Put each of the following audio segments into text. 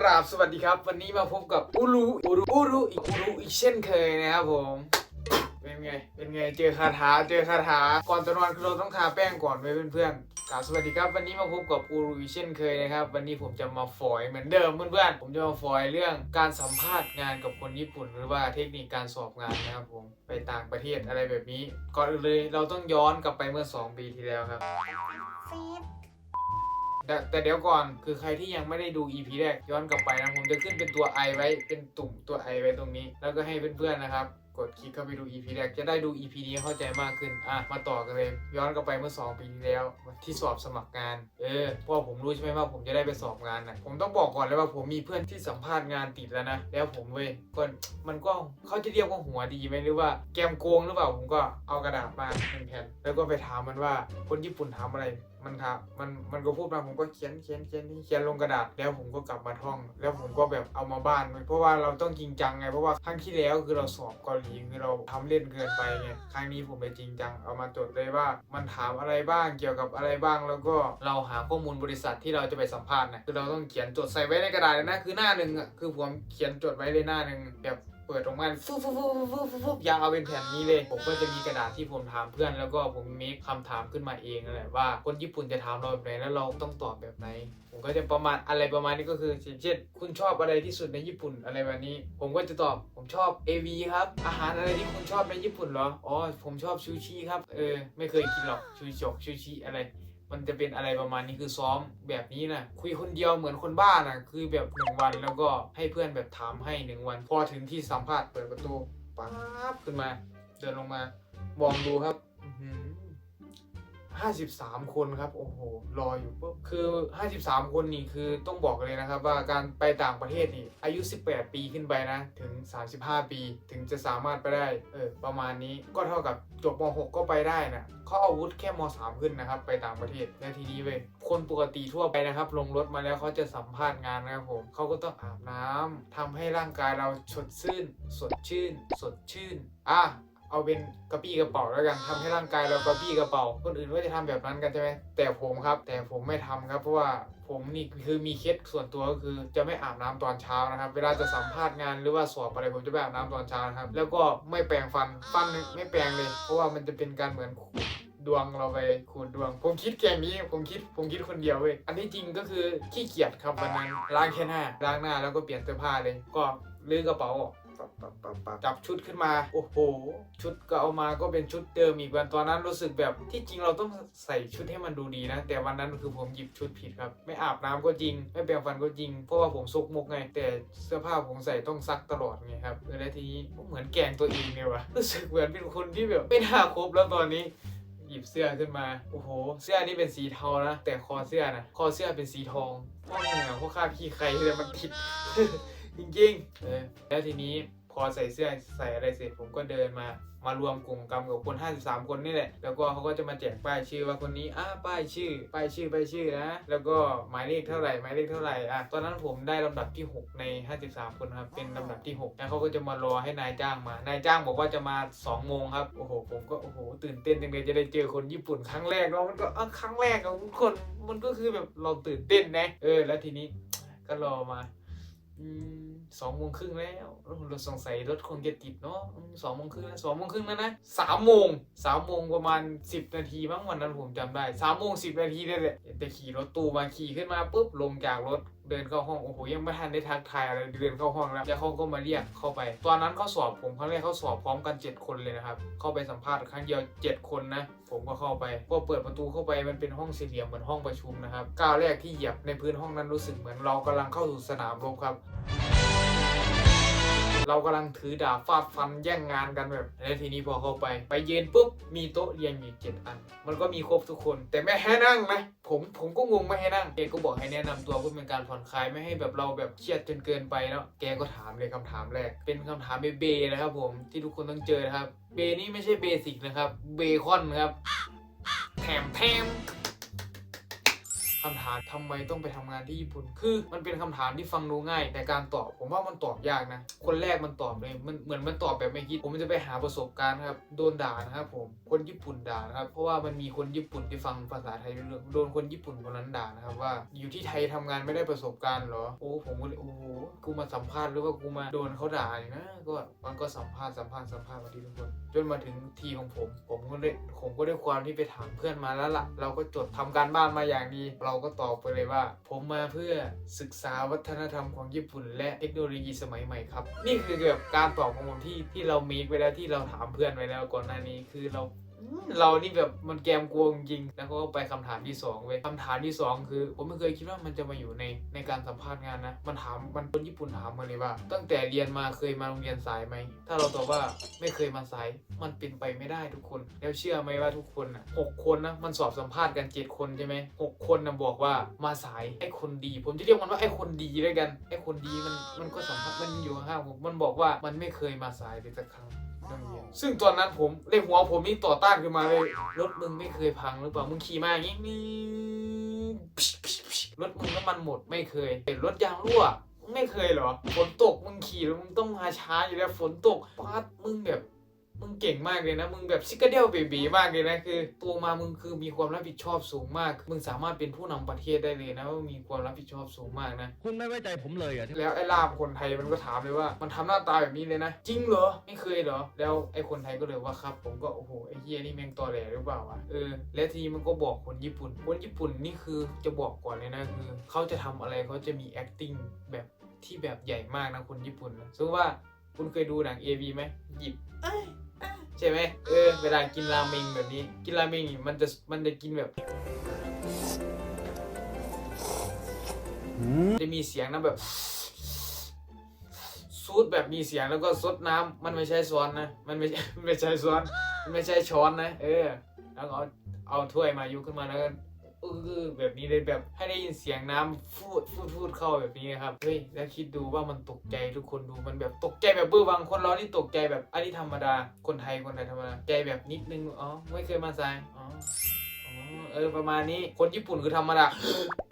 ราบสวัสดีครับ วันนี้มาพบกับอูรุอูรุอูรุอีกอูรุอีกเช่นเคยนะครับผมเป็นไงเป็นไงเจอคาถาเจอคาถาก่อนจะนอนคือเราต้องทาแป้งก่อนไว้เพื่อนๆกราบสวัสดีครับ วันนี้มาพบกับอูรุอีกเช่นเคยนะครับ วันนี้ผมจะมาฝอยเหมือนเดิมเพื่อนๆผมจะมาฝอยเรื่องการสัมภาษณ์งานกับคนญี่ปุ่น หรือว่าเทคนิคการสอบงานนะครับผมไปต่างประเทศอะไรแบบนี้ ก่อนอื่นเลยเราต้องย้อนกลับไปเมื่อ 2 ปีที่แล้วครับ แต่แต่เดี๋ยวก่อนคือใครที่ยังไม่ได้ดู EP แรกย้อนกลับไปนะผมจะขึ้นเป็นตัว I ไว้เป็นตุ่มตัว I ไว้ตรงนี้ แล้วก็ให้เพื่อนๆนะครับ กดคลิกเข้าไปดู EP แรกจะได้ดู EP นี้เข้าใจมากขึ้นอะมาต่อกันเลย ย้อนกลับไปเมื่อ 2 ปีที่แล้วที่สอบสมัครงาน เออเพราะว่าผมรู้ใช่ไหมว่าผมจะได้ไปสอบงานนะผมต้องบอกก่อนเลยว่าผมมีเพื่อนที่สัมภาษณ์งานติดแล้วนะแล้วผมเว้ยก็มันก็เขาจะเรียกว่าหัวดีไหมหรือว่าแกมโกงหรือเปล่าผมก็เอากระดาษมาหนึ่งแผ่นแล้วก็ไปถามมันว่าคนญี่ปุ่นถามอะไร มันถามมันมันก็พูดมาผมก็เขียนเขียนเขียนเขียนลงกระดาษแล้วผมก็กลับมาท่อง แล้วผมก็แบบเอามาบ้านเพราะว่าเราต้องจริงจังไงเพราะว่าครั้งที่แล้วคือเราสอบเกาหลีคือเราทำเล่นเกินไปไงครั้งนี้ผมไปจริงจังเอามาจดเลยว่า มันถามอะไรบ้างเกี่ยวกับอะไรบ้างแล้วก็เราหาข้อมูลบริษัทที่เราจะไปสัมภาษณ์นะคือเราต้องเขียนจดใส่ไว้ในกระดาษเลยนะคือหน้าหนึ่งอะคือผมเขียนจดไว้เลยหน้าหนึ่งแบบ ปิดออกมาฟุบฟุบฟุบฟุบฟุบฟุบยาวเอาเป็นแผ่นนี้เลย ผมก็จะมีกระดาษที่ผมถามเพื่อน แล้วก็ผมมีคำถามขึ้นมาเองนั่นแหละว่าคนญี่ปุ่นจะถามเราแบบไหนแล้วเราต้องตอบแบบไหน ผมก็จะประมาณอะไรประมาณนี้ก็คือเช่นคุณชอบอะไรที่สุดในญี่ปุ่นอะไรแบบนี้ ผมก็จะตอบผมชอบ AV ครับ อาหารอะไรที่คุณชอบในญี่ปุ่นเหรออ๋อผมชอบซูชิครับเออไม่เคยกินหรอกซูชิจกซูชิอะไร มันจะเป็นอะไรประมาณนี้คือซ้อมแบบนี้นะคุยคนเดียวเหมือนคนบ้านะคือแบบหนึ่งวันแล้วก็ให้เพื่อนแบบถามให้หนึ่งวัน พอถึงที่สัมภาษณ์เปิดประตูปั๊บขึ้นมา เดินลงมามองดูครับ ห้าสิบสามคนครับ โอ้โห รออยู่ปุ๊บ คือห้าสิบสามคนนี่คือต้องบอกเลยนะครับว่าการไปต่างประเทศนี่ อายุ 18 ปีขึ้นไปนะ ถึง 35 ปี ถึงจะสามารถไปได้ เออ ประมาณนี้ ก็เท่ากับจบม .6 ก็ไปได้นะเขาเอาวุธแค่ม .3 ขึ้นนะครับ ไปต่างประเทศ แล้วทีนี้เว้ย คนปกติทั่วไปนะครับ ลงรถมาแล้วเขาจะสัมภาษณ์งานนะครับผม เขาก็ต้องอาบน้ำทำให้ร่างกายเราสดชื่น สดชื่น สดชื่น อะ เอาเป็นกระปี้กระเป๋าแล้วกันทำให้ร่างกายเรากระปี้กระเป๋าคนอื่นก็จะทำแบบนั้นกันใช่ไหมแต่ผมครับ แต่ผมไม่ทำครับ เพราะว่าผมนี่คือมีเคล็ดส่วนตัวก็คือจะไม่อาบน้ำตอนเช้านะครับ เวลาจะสัมภาษณ์งานหรือว่าสอบอะไรผมจะไม่อาบน้ำตอนเช้านะครับ แล้วก็ไม่แปรงฟันฟันไม่แปรงเลย เพราะว่ามันจะเป็นการเหมือนขูดดวงเราไปขูดดวง ผมคิดแกนี้ผมคิดผมคิดคนเดียวเว้ยอันที่จริงก็คือขี้เกียจครับวันนั้นล้างแค่หน้าล้างหน้าแล้วก็เปลี่ยนเสื้อผ้าเลย ก็ลื้อกระเป๋าออก ปั๊บปั๊บปั๊บปั๊บจับชุดขึ้นมา โอ้โห ชุดก็เอามาก็เป็นชุดเดิมอีกวันตอนนั้นรู้สึกแบบที่จริงเราต้องใส่ชุดให้มันดูดีนะ แต่วันนั้นคือผมหยิบชุดผิดครับ ไม่อาบน้ำก็จริง ไม่แปรงฟันก็จริง เพราะว่าผมซกมกไง แต่เสื้อผ้าผมใส่ต้องซักตลอดไงครับเออแล้วทีนี้เหมือนแกงตัวเองเลยวะรู้สึกเหมือนเป็นคนที่แบบไม่น่าคบแล้วตอนนี้หยิบเสื้อขึ้นมา โอ้โห เสื้อนี่เป็นสีเทานะ แต่คอเสื้อนะ คอเสื้อเป็นสีทองพวกเหนือพวกคราบขี้ใครเลยมันติด จริงๆเออแล้วทีนี้พอใส่เสื้อใส่อะไรเสร็จผมก็เดินมามารวมกลุ่มกันกับคน 53 คนนี่แหละ แล้วก็เขาก็จะมาแจกป้ายชื่อว่าคนนี้อ่าป้ายชื่อ ป้ายชื่อ ป้ายชื่อนะ แล้วก็หมายเลขเท่าไหร่ หมายเลขเท่าไหร่ อะ ตอนนั้นผมได้ลำดับที่ 6 ใน 53 คนครับ เป็นลำดับที่ 6 แล้วเขาก็จะมารอให้นายจ้างมา นายจ้างบอกว่าจะมา 2 โมงครับ โอ้โห ผมก็ โอ้โห ตื่นเต้นจังเลยจะได้เจอคนญี่ปุ่นครั้งแรกเนาะมันก็อะครั้งแรกของทุกคน มันก็คือแบบเราตื่นเต้นนะ เออ แล้วทีนี้ก็รอมาอืม สองโมงครึ่งแล้วรถสงสัยรถคงจะติดเนาะสองโมงครึ่งแล้วสองโมงครึ่งแล้วนะสามโมงสามโมงประมาณสิบนาทีมั้งวันนั้นผมจำได้สามโมงสิบนาทีได้แหละแต่ขี่รถตู้มาขี่ขึ้นมาปุ๊บลงจากรถเดินเข้าห้องโอ้โหยังไม่ทันได้ทักทายอะไรเดินเข้าห้องแล้วแล้วเขาก็มาเรียกเข้าไป ตอนนั้นเขาสอบผมครั้งแรกเขาสอบพร้อมกัน 7 คนเลยนะครับเข้าไปสัมภาษณ์ครั้งเดียว 7 คนนะผมก็เข้าไปพอเปิดประตูเข้าไปมันเป็นห้องสี่เหลี่ยมเหมือนห้องประชุมนะครับก้าวแรกที่เหยียบในพื้นห้องนั้นรู้สึกเหมือนเรากำลังเข้าสู่สนามรบครับ เรากำลังถือดาบฟาดฟันแย่งงานกันแบบแล้วทีนี้พอเข้าไป ไปยืนปุ๊บมีโต๊ะเรียงอยู่เจ็ดอัน มันก็มีครบทุกคน แต่ไม่ให้นั่งนะผมผมก็งงไม่ให้นั่งแกก็บอกให้แนะนำตัวเพื่อเป็นการผ่อนคลายไม่ให้แบบเราแบบเครียดจนเกินไปเนาะแกก็ถามเลยคำถามแรก เป็นคำถามเบๆนะครับผมที่ทุกคนต้องเจอนะครับเบนี่ไม่ใช่เบสิกนะครับเบคอนครับแถมแถมคำ ถามทำไมต้องไปทำงานที่ญี่ปุ่น คือมันเป็นคำถามที่ฟังดูง่าย แต่การตอบผมว่ามันตอบยากนะ คนแรกมันตอบเลยมันเหมือนมันตอบแบบไม่คิด ผมจะไปหาประสบการณ์ครับ โดนด่านะครับผม คนญี่ปุ่นด่านะครับ เพราะว่ามันมีคนญี่ปุ่นที่ฟังภาษาไทยเรื่องโดนคนญี่ปุ่นคนนั้นด่านะครับว่า อยู่ที่ไทยทำงานไม่ได้ประสบการณ์หรอ โอ้ผมก็เลยโอ้โห กูมาสัมภาษณ์หรือว่ากูมาโดนเขาด่าอยู่นะ ก็มันก็สัมภาษณ์สัมภาษณ์สัมภาษณ์มาทีทุกคนจนมาถึงทีของผม ผมก็ได้ผมก็ได้ความที่ไปถามเพื่อนมาแล้วล่ะ เราก็จดทำการบ้านมาอย่างดี เราก็ตอบไปเลยว่า ผมมาเพื่อศึกษาวัฒนธรรมของญี่ปุ่น และเทคโนโลยีสมัยใหม่ครับ นี่คือแบบการตอบของผมที่ที่เรามีไว้แล้วที่เราถามเพื่อนไว้แล้วก่อนหน้านี้คือเรา เรานี่แบบมันแกมกวงจริง แล้วก็ไปคำถามที่สองเว้ยคำถามที่สองคือ ผมไม่เคยคิดว่ามันจะมาอยู่ในในการสัมภาษณ์งานนะ มันถามมันคนญี่ปุ่นถามมาเลยว่า ตั้งแต่เรียนมาเคยมาโรงเรียนสายไหม ถ้าเราตอบว่าไม่เคยมาสาย มันเป็นไปไม่ได้ทุกคน แล้วเชื่อไหมว่าทุกคนอะหกคนนะ มันสอบสัมภาษณ์กันเจ็ดคนใช่ไหมหกคนนะบอกว่ามาสายไอ้คนดี ผมจะเรียกมันว่าไอ้คนดีด้วยกัน ไอ้คนดีมันมันก็สัมภาษณ์มันอยู่ข้างผมมันบอกว่ามันไม่เคยมาสายเลยสักครั้ง ซึ่งตอนนั้นผมในหัวผมนี่ต่อต้านขึ้นมาเลยรถมึงไม่เคยพังหรือเปล่ามึงขี่มาอย่างนี้นี่รถมึงน้ำมันหมดไม่เคยเห็นรถยางรั่วไม่เคยเหรอฝนตกมึงขี่แล้วมึงต้องมาช้าอยู่แล้วฝนตกปัดมึงแบบ มึงเก่งมากเลยนะ มึงแบบซิกเกอร์เดลเบบีมากเลยนะคือตัวมามึงคือมีความรับผิดชอบสูงมาก มึงสามารถเป็นผู้นำประเทศได้เลยนะว่ามีความรับผิดชอบสูงมากนะ คุณไม่ไว้ใจผมเลยเหรอะแล้วไอ้ล่ามคนไทยมันก็ถามเลยว่า มันทำหน้าตาแบบนี้เลยนะ จริงเหรอไม่เคยเหรอ แล้วไอ้คนไทยก็เลยว่าครับ ผมก็โอ้โหไอ้เฮียนี่แม่งตอแหลหรือเปล่าวะเออและทีนี้มันก็บอกคนญี่ปุ่น คนญี่ปุ่นนี่คือจะบอกก่อนเลยนะคือเขาจะทำอะไรเขาจะมี acting แบบที่แบบใหญ่มากนะคนญี่ปุ่นนะสมมติว่าคุณเคยดูหนัง AV ไหมหยิบเอ้ยเอ้ยใช่ไหมเออเวลากินราเมงแบบนี้ กินราเมงนี่มันจะมันจะกินแบบจะมีเสียงนะแบบซูดแบบมีเสียงแล้วก็ซดน้ำมันไม่ใช่ช้อนนะ มันไม่ใช่มันไม่ใช่ช้อน มันไม่ใช่ช้อนนะ เออ แล้วก็เอาเอาถ้วยมายุขึ้นมาแล้วก็ เออแบบนี้เลยแบบให้ได้ยินเสียงน้ำฟูดฟูดฟูดเข้าแบบนี้ครับเฮ้ยแล้วคิดดูว่ามันตกใจทุกคนดูมันแบบตกใจแบบเบื้อบางคนเรานี่ตกใจแบบอันนี้ธรรมดา คนไทยคนไทยธรรมดาใจแบบนิดนึงอ๋อไม่เคยมาสายอ๋อเออประมาณนี้คนญี่ปุ่นคือธรรมดา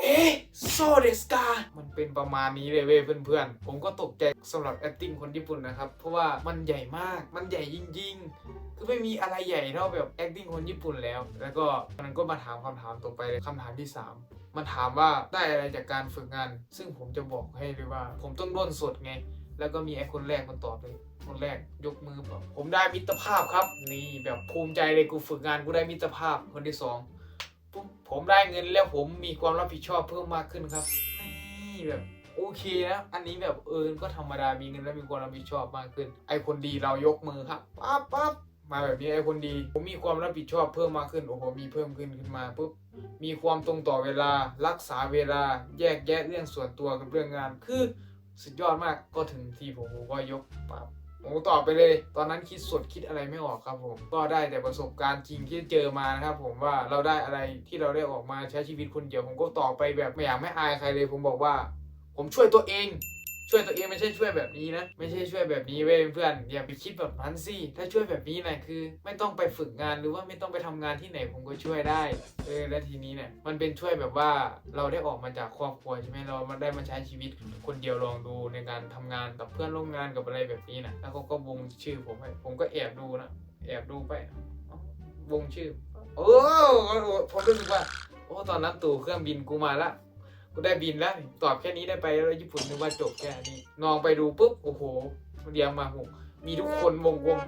เอ๊ะโซเดสกามันเป็นประมาณนี้เลยเว้ยเพื่อนๆ ผมก็ตกใจสำหรับ acting คนญี่ปุ่นนะครับ เพราะว่ามันใหญ่มากมันใหญ่จริงๆ ไม่มีอะไรใหญ่เท่าแบบ acting คนญี่ปุ่นแล้ว แล้วก็มันก็มาถามคำถามต่อไปเลยคำถามที่ 3 มันถามว่าได้อะไรจากการฝึกงาน ซึ่งผมจะบอกให้เลยว่า ผมต้องด้นสดไง แล้วก็มีไอ้คนแรกมันตอบเลย คนแรกยกมือบอกผมได้มิตรภาพครับ นี่แบบภูมิใจเลยกูฝึกงานกูได้มิตรภาพคนที่สองปุ๊บผมได้เงินแล้วผมมีความรับผิดชอบเพิ่มมากขึ้นครับ นี่แบบโอเคนะ อันนี้แบบเออก็ธรรมดา มีเงินแล้วมีความรับผิดชอบมากขึ้น ไอคนดีเรายกมือครับ ปั๊บปั๊บ มาแบบนี้ไอคนดี ผมมีความรับผิดชอบเพิ่มมากขึ้นโอ้โหมีเพิ่มขึ้นขึ้นมาปุ๊บมีความตรงต่อเวลารักษาเวลาแยกแยะเรื่องส่วนตัวกับเรื่องงานคือสุดยอดมากก็ถึงที่ผมผมก็ยกปั๊บผมตอบไปเลย ตอนนั้นคิดสดคิดอะไรไม่ออกครับผม ก็ได้แต่ประสบการณ์จริงที่เจอมานะครับผมว่าเราได้อะไรที่เราได้ออกมาใช้ชีวิตคนเดียวผมก็ตอบไปแบบไม่อยากไม่อายใครเลย ผมบอกว่า ผมช่วยตัวเอง ช่วยตัวเองไม่ใช่ช่วยแบบนี้นะไม่ใช่ช่วยแบบนี้เว้ยเพื่อนอย่าไปคิดแบบนั้นสิถ้าช่วยแบบนี้นะคือ ไม่ต้องไปฝึกงานหรือว่าไม่ต้องไปทำงานที่ไหนผมก็ช่วยได้เออและทีนี้เนี่ยมันเป็นช่วยแบบว่าเราได้ออกมาจากครอบครัวใช่ไหมเรามาได้มาใช้ชีวิตคนเดียวลองดูในการทำงานกับเพื่อนร่วมงานกับอะไรแบบนี้นะแล้วเขาก็วงชื่อผมให้ผมก็แอบดูนะแอบดูไปวงชื่อ โอ้ผมรู้สึกว่าโอ้ตอนนั้นตู่เครื่องบินกูมาละ ได้บินแล้วตอบแค่นี้ได้ไปแล้วญี่ปุ่นนึกว่าจบแค่นี้นองไปดูปุ๊บโอ้โหเรียงมาหกมีทุกคนวงวง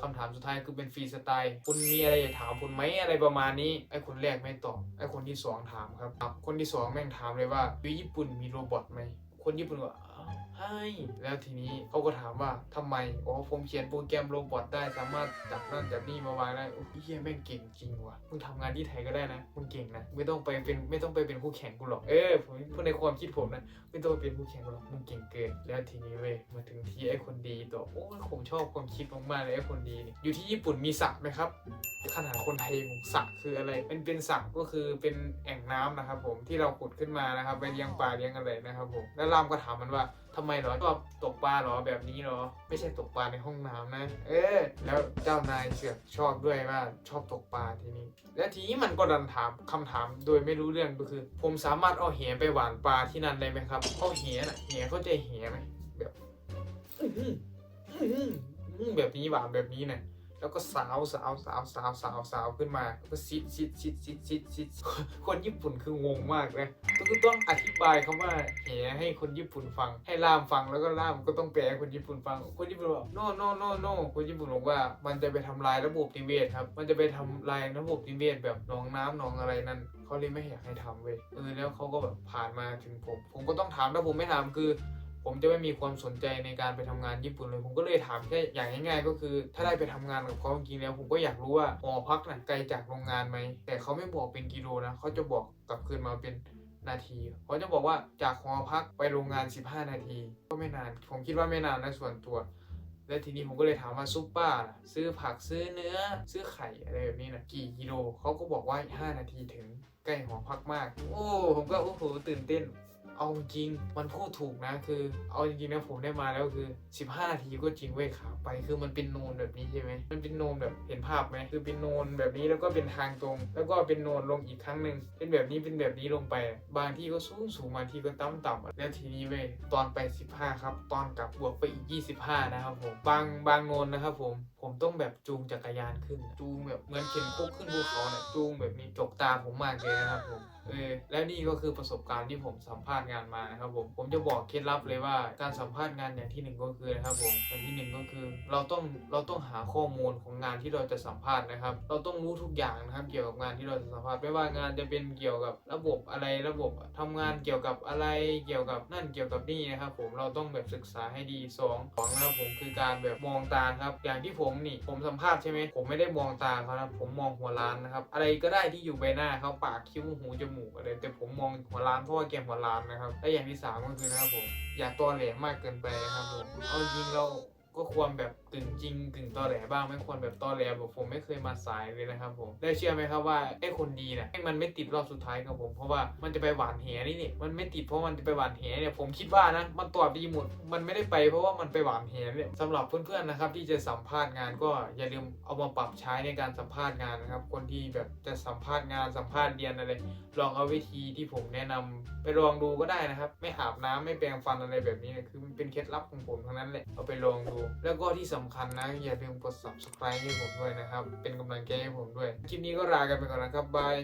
คำถามสุดท้ายคือเป็นฟรีสไตล์คุณมีอะไรจะถามคุณไหมอะไรประมาณนี้ไอ้คนแรกไม่ตอบไอ้คนที่สองถามครับคนที่สองแม่งถามเลยว่าญี่ปุ่นมีโรบอทไหมคนญี่ปุ่นก็ ให้ แล้วทีนี้เขาก็ถามว่าทำไมอ๋อผมเขียนโปรแกรมโรบอทได้สามารถจับนั่นจับนี่มาวางได้โอ้ยเฮียแม่งเก่งจริงว่ะมึงทำงานที่ไทยก็ได้นะมึงเก่งนะไม่ต้องไปเป็นไม่ต้องไปเป็นคู่แข่งกูหรอกเออผมพูดในความคิดผมนะไม่ต้องไปเป็นคู่แข่งกูหรอกมึงเก่งเกินแล้วทีนี้เว้ยมาถึงที่ไอ้คนดีตัวโอ้ผมชอบความคิดมากๆเลยไอ้คนดีนี่อยู่ที่ญี่ปุ่นมีสระไหมครับ ขนาดคนไทยงงสระคืออะไรเป็นเป็นสระก็คือเป็นแอ่งน้ำนะครับ ผมที่เราขุดขึ้นมานะครับไปเลี้ยงปลาเลี้ยงอะไรนะครับ ผมแล้วรามก็ถามมันว่าทำไมหรอชอบตกปลาหรอแบบนี้หรอ ไม่ใช่ตกปลาในห้องน้ำนะ เออ แล้วเจ้านายเสือกชอบด้วยว่าชอบตกปลาทีนี้ และทีนี้มันก็ดันถามคำถามโดยไม่รู้เรื่องก็คือ ผมสามารถเอาแหไปหวานปลาที่นั่นได้ไหมครับเอาแหน่ะแหเข้าใจแหไหมแบบอื้อหืออื้อหืออื้อหือแบบนี้หวานแบบนี้นะ แล้วก็สาวสาวสาวสาวสาวสาวขึ้นมาแล้วก็ซิดซิดซิดซิดซิดซิดคนญี่ปุ่นคืองงมากนะก็คือต้องอธิบายคำว่าแหให้คนญี่ปุ่นฟัง ให้ล่ามฟังแล้วก็ล่ามก็ต้องแปลให้คนญี่ปุ่นฟัง คนญี่ปุ่นบอก no no no no คนญี่ปุ่นบอกว่ามันจะไปทำลายระบบนิเวศครับ มันจะไปทำลายระบบนิเวศแบบหนองน้ำหนองอะไรนั่นเขาเลยไม่อยากให้ทำเว้ยเออแล้วเขาก็แบบผ่านมาถึงผม ผมก็ต้องถามถ้าผมไม่ถามคือ ผมจะไม่มีความสนใจในการไปทำงานญี่ปุ่นเลย ผมก็เลยถามแค่อย่างง่าย ๆ ก็คือ ถ้าได้ไปทำงานกับเขาจริงๆแล้ว ผมก็อยากรู้ว่าหอพักน่ะไกลจากโรงงานไหมแต่เขาไม่บอกเป็นกิโลนะเขาจะบอกกลับคืนมาเป็นนาทีเขาจะบอกว่าจากหอพักไปโรงงาน 15 นาที ก็ไม่นาน ผมคิดว่าไม่นานนะส่วนตัว แล้วทีนี้ผมก็เลยถามว่าซุปเปอร์ซื้อผักซื้อเนื้อ ซื้อไข่อะไรแบบนี้นะกี่กิโลเขาก็บอกว่า 5 นาทีถึงใกล้หอพักมาก โอ้ผมก็โอ้โหตื่นเต้น เอาจริงมันพูดถูกนะคือ เอาจริงๆนะผมได้มาแล้วคือ 15นาทีก็จริงเว้ยขาไปคือมันเป็นโนนแบบนี้ใช่ไหมมันเป็นโนนแบบเห็นภาพไหมคือเป็นโนนแบบนี้แล้วก็เป็นทางตรง แล้วก็เป็นโนนลงอีกครั้งหนึ่งเป็นแบบนี้เป็นแบบนี้ลงไป บางที่ก็สูงสูงบางที่ก็ต่ำต่ำแล้วทีนี้เว้ยตอนไป 15 ครับ ตอนกลับบวกไปอีก 25 นะครับผมบางบางโนนนะครับผม ผมต้องแบบจูงจักรยานขึ้น จูงแบบเหมือนเข็นคุกขึ้นภูเขาเนี่ยจูงแบบนี้จกตาผมมากเลยนะครับผมเออและนี่ก็คือประสบการณ์ที่ผมสัมภาษณ์งานมานะครับผมผมจะบอกเคล็ดลับเลยว่าการสัมภาษณ์งานอย่างที่หนึ่งก็คือนะครับผมอย่างที่หนึ่งก็คือ เราต้องเราต้องหาข้อมูลของงานที่เราจะสัมภาษณ์นะครับ เราต้องรู้ทุกอย่างนะครับเกี่ยวกับงานที่เราจะสัมภาษณ์ไม่ว่างานจะเป็นเกี่ยวกับระบบอะไรระบบทำงานเกี่ยวกับอะไรเกี่ยวกับนั่นเกี่ยวกับนี่นะครับผมเราต้องแบบศึกษาให้ดีสองของนะครับผมคือการแบบมองตาครับอย่างที่ผมมนี่ผมสัมภาษณ์ใช่ไหมผมไม่ได้มองตาเขานะผมมองหัวล้านนะครับอะไรก็ได้ที่อยู่ใบหน้าเขาปากคิ้วหูจมูกอะไรแต่ผมมองหัวล้านเพราะว่าแกมหัวล้านนะครับและอย่างที่สามก็คือนะครับผมอย่าตัวแหลมมากเกินไปนะครับผมเอาจริงเรา ก็ควรแบบกึ่งจริงกึ่งตอแหลบ้างไม่ควรแบบตอแหลแบบผมไม่เคยมาสายเลยนะครับผมได้เชื่อไหมครับว่าไอ้คนดีเนี่ยไอมันไม่ติดรอบสุดท้ายกับผมเพราะว่ามันจะไปหวานแหนี่นี่มันไม่ติดเพราะมันจะไปหวานแหเนี่ยผมคิดว่านะมันตอบดีหมดมันไม่ได้ไปเพราะว่ามันไปหวานแหเนี่ยสำหรับเพื่อนๆนะครับที่จะสัมภาษณ์งานก็อย่าลืมเอามาปรับใช้ในการสัมภาษณ์งานนะครับคนที่แบบจะสัมภาษณ์งานสัมภาษณ์เรียนอะไรลองเอาวิธีที่ผมแนะนำไปลองดูก็ได้นะครับ ไม่อาบน้ำไม่แปรงฟันอะไรแบบนี้นะคือมันเป็นเคล็ดลับของผมทั้งนั้นแหละเอาไปลองดูแล้วก็ที่สำคัญนะ อย่าลืมกด subscribe ให้ผมด้วยนะครับ เป็นกำลังใจให้ผมด้วย คลิปนี้ก็ลากันไปก่อนนะครับบาย